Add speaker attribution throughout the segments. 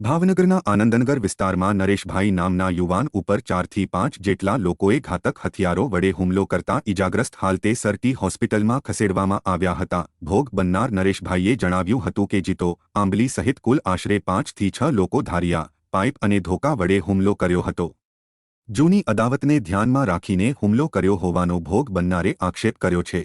Speaker 1: ભાવનગરના આનંદનગર વિસ્તારમાં નરેશભાઈ નામના યુવાન ઉપર ચારથી પાંચ જેટલા લોકોએ ઘાતક હથિયારો વડે હુમલો કરતા ઇજાગ્રસ્ત હાલતે સરટી હોસ્પિટલમાં ખસેડવામાં આવ્યા હતા. ભોગ બનનાર નરેશભાઈએ જણાવ્યું હતું કે જીતો આંબલી સહિત કુલ આશરે પાંચથી છ લોકો ધારિયા, પાઇપ અને ધોકા વડે હુમલો કર્યો હતો. જૂની અદાવતને ધ્યાનમાં રાખીને હુમલો કર્યો હોવાનો ભોગ બનનારે આક્ષેપ કર્યો છે.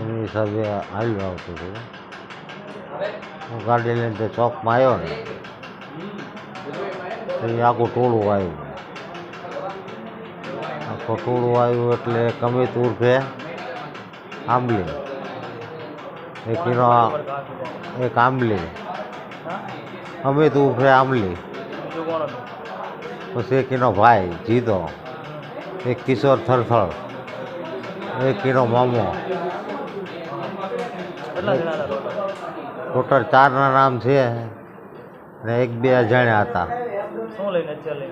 Speaker 2: એની
Speaker 3: હિસાબે હાલ્યો આવતો હતો હું ગાડી લઈને તે ચોકમાં આવ્યો ને, તો એ આખું ટોળું આવ્યું આખું ટોળું આવ્યું એટલે કમિત ઉર્ફે આંબલી. એક એનો એક આંબલી. અમિત ઉર્ફે આંબલી. પછી એક એનો ભાઈ જીતો એક કિશોર થરથળ. એક એનો મામો. ટોટલ ચારના નામ છે ને એક બે અજાણ્યા હતા.
Speaker 4: શું લઈને અત્યારે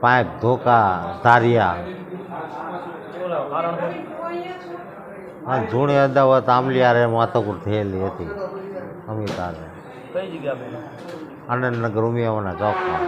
Speaker 3: પાઇપ ધોકા ધારિયા. જૂની અદાવત આમલિયારે માથાકૂટ થયેલી હતી. અમિતાને
Speaker 4: કઈ જગ્યા
Speaker 3: આનંદનગર ઉમિયાવાના ચોકમાં.